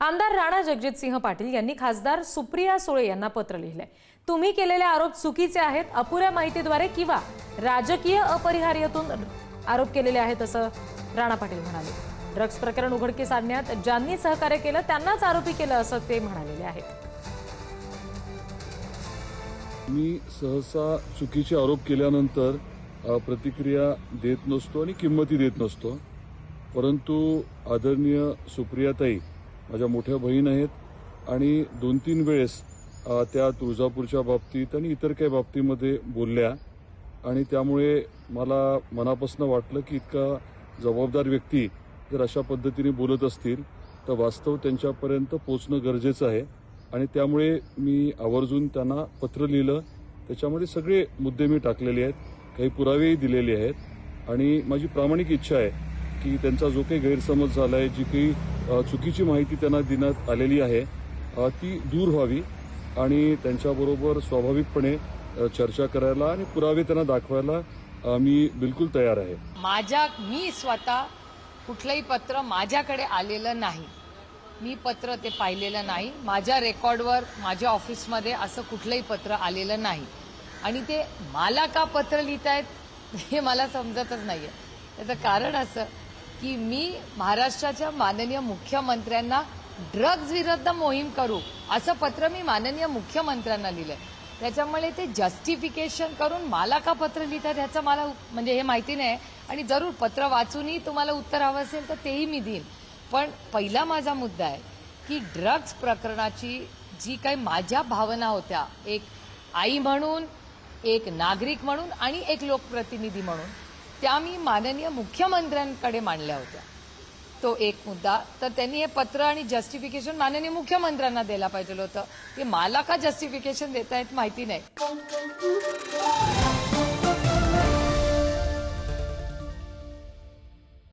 आमदार राणा जगजितसिंह पाटील यांनी खासदार सुप्रिया सुळे यांना पत्र लिहिलंय. तुम्ही केलेले आरोप चुकीचे आहेत अपुऱ्या माहितीद्वारे किंवा राजकीय अपरिहार्यतून आरोप केलेले आहेत असं राणा पाटील म्हणाले. ड्रग्ज प्रकरण उघडकीस आणण्यात ज्यांनी सहकार्य केलं त्यांनाच आरोपी केलं असं ते म्हणालेले आहेत. मी सहसा चुकीचे आरोप केल्यानंतर प्रतिक्रिया देत नसतो आणि किंमती देत नसतो. परंतु आदरणीय सुप्रियाताई माझ्या मोठ्या बहीण आहेत आणि दोन तीन वेळेस त्या तुळजापूरच्या बाबतीत आणि इतर काही बाबतीमध्ये बोलल्या. आणि त्यामुळे मला मनापासून वाटलं की इतका जबाबदार व्यक्ती जर अशा पद्धतीने बोलत असतील तर वास्तव त्यांच्यापर्यंत पोचणं गरजेचं आहे. आणि त्यामुळे मी आवर्जून त्यांना पत्र लिहिलं. त्याच्यामध्ये सगळे मुद्दे मी टाकलेले आहेत काही पुरावेही दिलेले आहेत. आणि माझी प्रामाणिक इच्छा आहे की त्यांचा जो काही गैरसमज झाला आहे जी काही चुकीची माहिती त्यांना देण्यात आलेली आहे ती दूर व्हावी आणि त्यांच्याबरोबर स्वाभाविकपणे चर्चा करायला आणि पुरावे त्यांना दाखवायला मी बिलकुल तयार आहे. माझ्या मी स्वतः कुठलंही पत्र माझ्याकडे आलेलं नाही. मी पत्र ते पाहिलेलं नाही. माझ्या रेकॉर्डवर माझ्या ऑफिसमध्ये असं कुठलंही पत्र आलेलं नाही. आणि ते मला का पत्र लिहित आहेत हे मला समजतच नाही आहे त्याचं कारण असं की मी महाराष्ट्राच्या माननीय मुख्यमंत्र्यांना ड्रग्ज विरुद्ध मोहीम करू असं पत्र मी माननीय मुख्यमंत्र्यांना लिहिलंय. त्याच्यामुळे ते जस्टिफिकेशन करून मला का पत्र लिहितात ह्याचं मला म्हणजे हे माहिती नाही. आणि जरूर पत्र वाचूनही तुम्हाला उत्तर हवं असेल तर तेही मी देईन. पण पहिला माझा मुद्दा आहे की ड्रग्ज प्रकरणाची जी काही माझ्या भावना होत्या एक आई म्हणून एक नागरिक म्हणून आणि एक लोकप्रतिनिधी म्हणून त्या मी माननीय मुख्यमंत्र्यांकडे मांडल्या होत्या. तो एक मुद्दा. तर त्यांनी हे पत्र आणि जस्टिफिकेशन माननीय मुख्यमंत्र्यांना द्यायला पाहिजे होतं. ते मला का जस्टिफिकेशन देत आहेत माहिती नाही.